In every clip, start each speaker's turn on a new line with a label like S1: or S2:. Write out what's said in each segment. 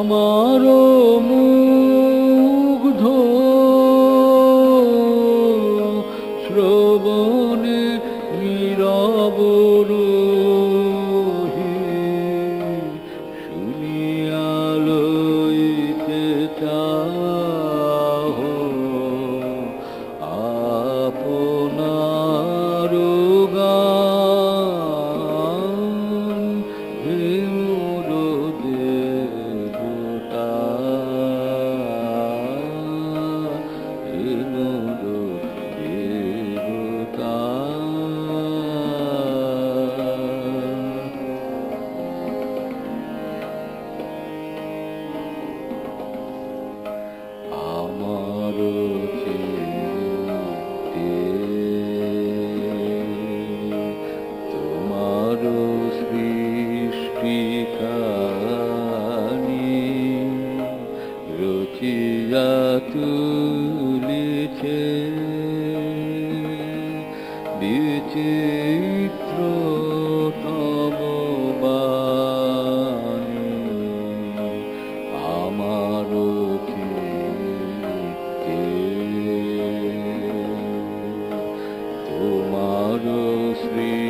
S1: আমারও মুগ্ধ শ্রবণে নীরব শুনিয়ালইতে চাহ রচিয়া তুলিছে। বিচিত্র তোমার সৃষ্টি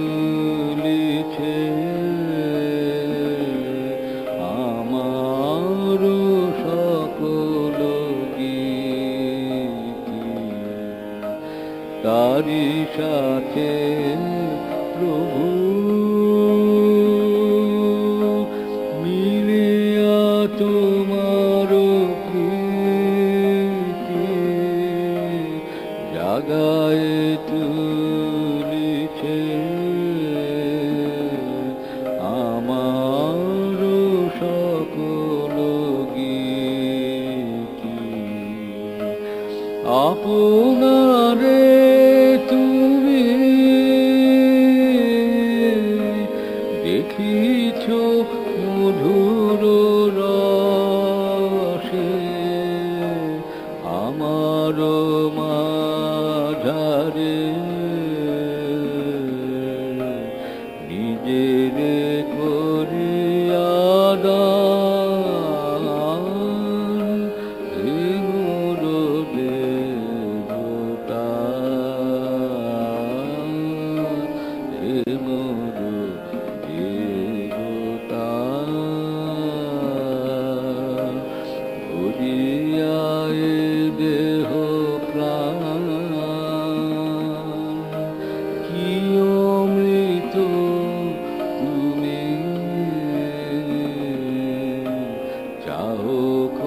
S1: তারি সাথে প্রভু মিলিয়া তোমার জাগায় তুলিছে আমার সকল গীতি। আপনারে হোক